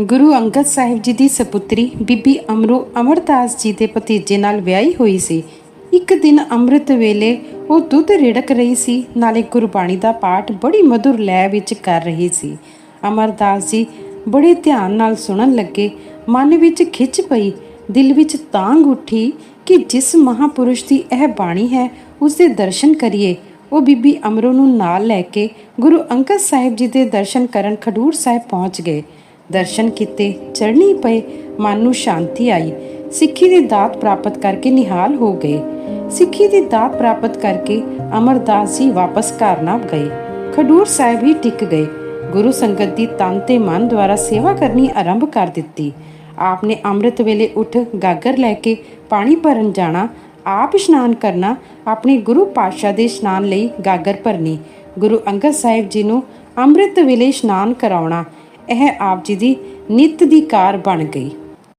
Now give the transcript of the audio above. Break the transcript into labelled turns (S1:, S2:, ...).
S1: ਗੁਰੂ ਅੰਗਦ ਸਾਹਿਬ ਜੀ ਦੀ ਸਪੁੱਤਰੀ ਬੀਬੀ ਅਮਰੂ ਅਮਰਦਾਸ ਜੀ ਦੇ ਭਤੀਜੇ ਨਾਲ ਵਿਆਹੀ ਹੋਈ ਸੀ। ਇੱਕ ਦਿਨ ਅੰਮ੍ਰਿਤ ਵੇਲੇ ਉਹ ਦੁੱਧ ਰਿੜਕ ਰਹੀ ਸੀ। ਨਾਲੇ ਗੁਰਬਾਣੀ ਦਾ ਪਾਠ ਬੜੀ ਮధుਰ ਲੈ ਵਿੱਚ ਕਰ ਰਹੀ ਸੀ। ਅਮਰਦਾਸ ਜੀ ਬੜੇ ਧਿਆਨ ਨਾਲ ਸੁਣਨ ਲੱਗੇ। ਮਨ ਵਿੱਚ ਖਿੱਚ ਪਈ। ਦਿਲ ਵਿੱਚ ਤਾਂਗ ਉੱਠੀ ਕਿ ਜਿਸ ਮਹਾਪੁਰਸ਼ ਦੀ ਇਹ ਬਾਣੀ ਹੈ ਉਸ ਦੇ ਦਰਸ਼ਨ ਕਰੀਏ। ਉਹ ਬੀਬੀ ਅਮਰੋ ਨੂੰ ਨਾਲ ਲੈ ਕੇ ਗੁਰੂ ਅੰਗਦ ਸਾਹਿਬ ਜੀ ਦੇ ਦਰਸ਼ਨ ਕਰਨ ਖਡੂਰ ਸਾਹਿਬ ਪਹੁੰਚ ਗਏ। ਦਰਸ਼ਨ ਕੀਤੇ ਚੜਨੀ ਪਏ, ਮਨ ਨੂੰ ਸ਼ਾਂਤੀ ਆਈ। ਸਿੱਖੀ ਦੀ ਦਾਤ ਪ੍ਰਾਪਤ ਕਰਕੇ ਨਿਹਾਲ ਹੋ ਗਏ। ਸਿੱਖੀ ਦੀ ਦਾਤ ਪ੍ਰਾਪਤ ਕਰਕੇ ਅਮਰਦਾਸ ਜੀ ਵਾਪਸ ਘਰ ਨਾ ਗਏ। ਖਡੂਰ ਸਾਹਿਬ ਹੀ ਟਿਕ ਗਏ। ਗੁਰੂ ਸੰਗਤ ਦੀ ਤਨ ਤੇ ਮਨ ਦੁਆਰਾ ਸੇਵਾ ਕਰਨੀ ਆਰੰਭ ਕਰ ਦਿੱਤੀ। ਆਪ ਨੇ ਅੰਮ੍ਰਿਤ ਵੇਲੇ ਉੱਠ ਗਾਗਰ ਲੈ ਕੇ ਪਾਣੀ ਭਰਨ ਜਾਣਾ, ਆਪ ਇਸ਼ਨਾਨ ਕਰਨਾ, ਆਪਣੇ ਗੁਰੂ ਪਾਤਸ਼ਾਹ ਦੇ ਇਸ਼ਨਾਨ ਲਈ ਗਾਗਰ ਭਰਨੀ, ਗੁਰੂ ਅੰਗਦ ਸਾਹਿਬ ਜੀ ਨੂੰ ਅੰਮ੍ਰਿਤ ਵੇਲੇ ਇਸ਼ਨਾਨ ਕਰਾਉਣਾ ਇਹ ਆਪ ਜੀ ਦੀ ਨਿਤ ਦੀ ਕਾਰ ਬਣ ਗਈ।